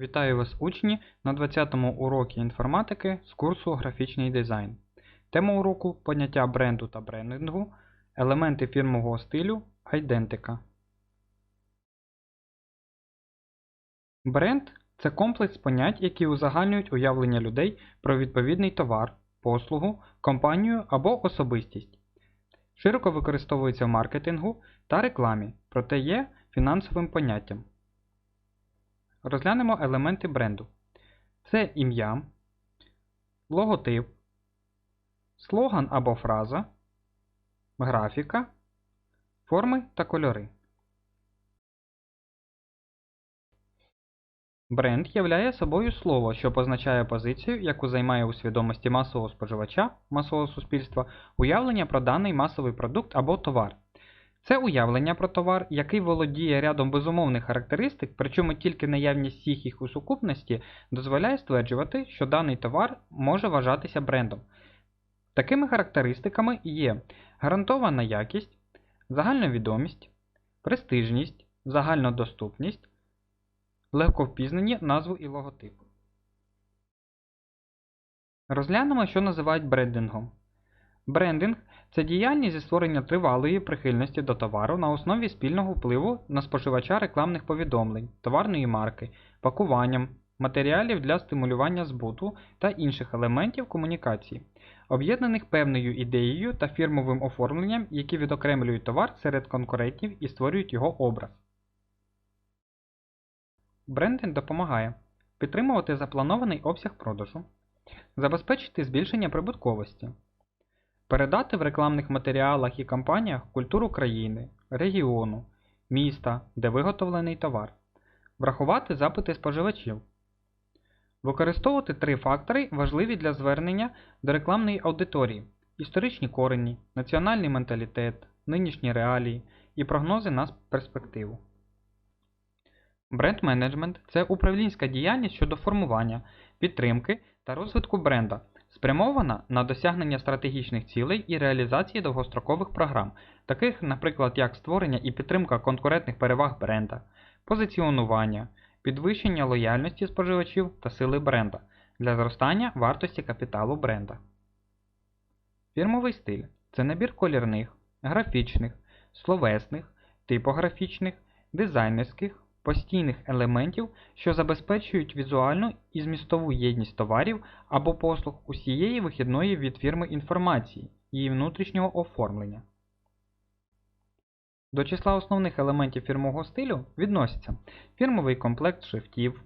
Вітаю вас, учні, на 20-му уроці інформатики з курсу Графічний дизайн. Тема уроку поняття бренду та брендингу, елементи фірмового стилю, айдентика. Бренд це комплекс понять, які узагальнюють уявлення людей про відповідний товар, послугу, компанію або особистість. Широко використовується в маркетингу та рекламі, проте є фінансовим поняттям. Розглянемо елементи бренду. Це ім'я, логотип, слоган або фраза, графіка, форми та кольори. Бренд являє собою слово, що позначає позицію, яку займає у свідомості масового споживача, масового суспільства, уявлення про даний масовий продукт або товар. Це уявлення про товар, який володіє рядом безумовних характеристик, причому тільки наявність всіх їх у сукупності дозволяє стверджувати, що даний товар може вважатися брендом. Такими характеристиками є гарантована якість, загальновідомість, престижність, загальнодоступність, легковпізнані назву і логотип. Розглянемо, що називають брендингом. Брендинг це діяльність зі створення тривалої прихильності до товару на основі спільного впливу на споживача рекламних повідомлень, товарної марки, пакуванням, матеріалів для стимулювання збуту та інших елементів комунікації, об'єднаних певною ідеєю та фірмовим оформленням, які відокремлюють товар серед конкурентів і створюють його образ. Брендинг допомагає підтримувати запланований обсяг продажу, забезпечити збільшення прибутковості. Передати в рекламних матеріалах і кампаніях культуру країни, регіону, міста, де виготовлений товар, врахувати запити споживачів, використовувати три фактори, важливі для звернення до рекламної аудиторії: історичні корені, національний менталітет, нинішні реалії і прогнози на перспективу. Бренд-менеджмент це управлінська діяльність щодо формування, підтримки та розвитку бренда спрямована на досягнення стратегічних цілей і реалізації довгострокових програм, таких, наприклад, як створення і підтримка конкурентних переваг бренда, позиціонування, підвищення лояльності споживачів та сили бренда для зростання вартості капіталу бренда. Фірмовий стиль це набір колірних, графічних, словесних, типографічних, дизайнерських постійних елементів, що забезпечують візуальну і змістову єдність товарів або послуг усієї вихідної від фірми інформації, її внутрішнього оформлення. До числа основних елементів фірмового стилю відносяться фірмовий комплект шрифтів,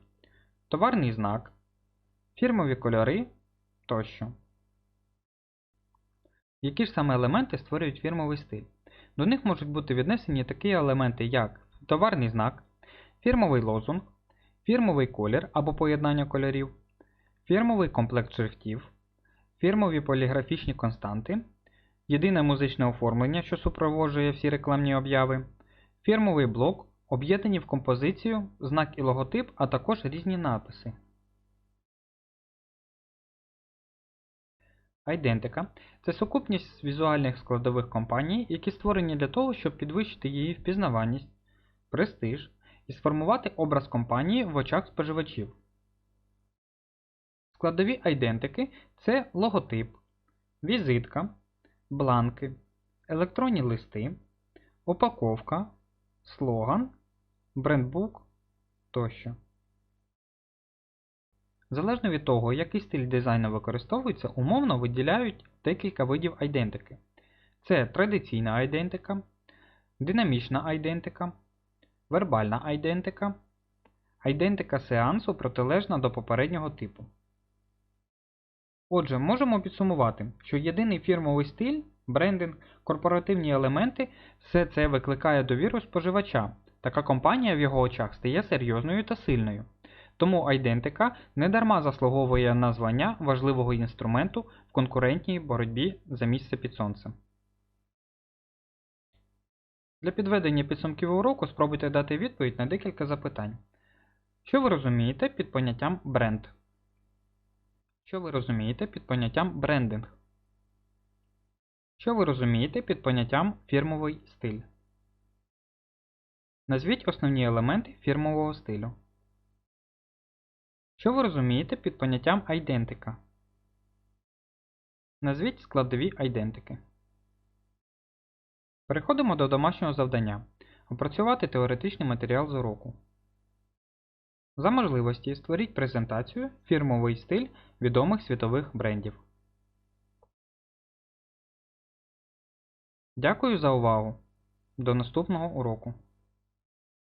товарний знак, фірмові кольори тощо. Які ж саме елементи створюють фірмовий стиль? До них можуть бути віднесені такі елементи, як товарний знак, фірмовий лозунг, фірмовий колір або поєднання кольорів, фірмовий комплект шрифтів, фірмові поліграфічні константи, єдине музичне оформлення, що супроводжує всі рекламні обяви, фірмовий блок, об'єднані в композицію, знак і логотип, а також різні написи. Айдентика це сукупність візуальних складових компаній, які створені для того, щоб підвищити її впізнаваність, престиж, і сформувати образ компанії в очах споживачів. Складові айдентики це логотип, візитка, бланки, електронні листи, упаковка, слоган, брендбук тощо. Залежно від того, який стиль дизайну використовується, умовно виділяють декілька видів айдентики. Це традиційна айдентика, динамічна айдентика, вербальна айдентика, айдентика сеансу протилежна до попереднього типу. Отже, можемо підсумувати, що єдиний фірмовий стиль, брендинг, корпоративні елементи все це викликає довіру споживача. Така компанія в його очах стає серйозною та сильною. Тому айдентика недарма заслуговує на звання важливого інструменту в конкурентній боротьбі за місце під сонцем. Для підведення підсумків уроку спробуйте дати відповідь на декілька запитань. Що ви розумієте під поняттям бренд? Що ви розумієте під поняттям брендинг? Що ви розумієте під поняттям фірмовий стиль? Назвіть основні елементи фірмового стилю. Що ви розумієте під поняттям айдентика? Назвіть складові айдентики. Переходимо до домашнього завдання. Опрацювати теоретичний матеріал з уроку. За можливості створіть презентацію фірмовий стиль відомих світових брендів. Дякую за увагу. До наступного уроку.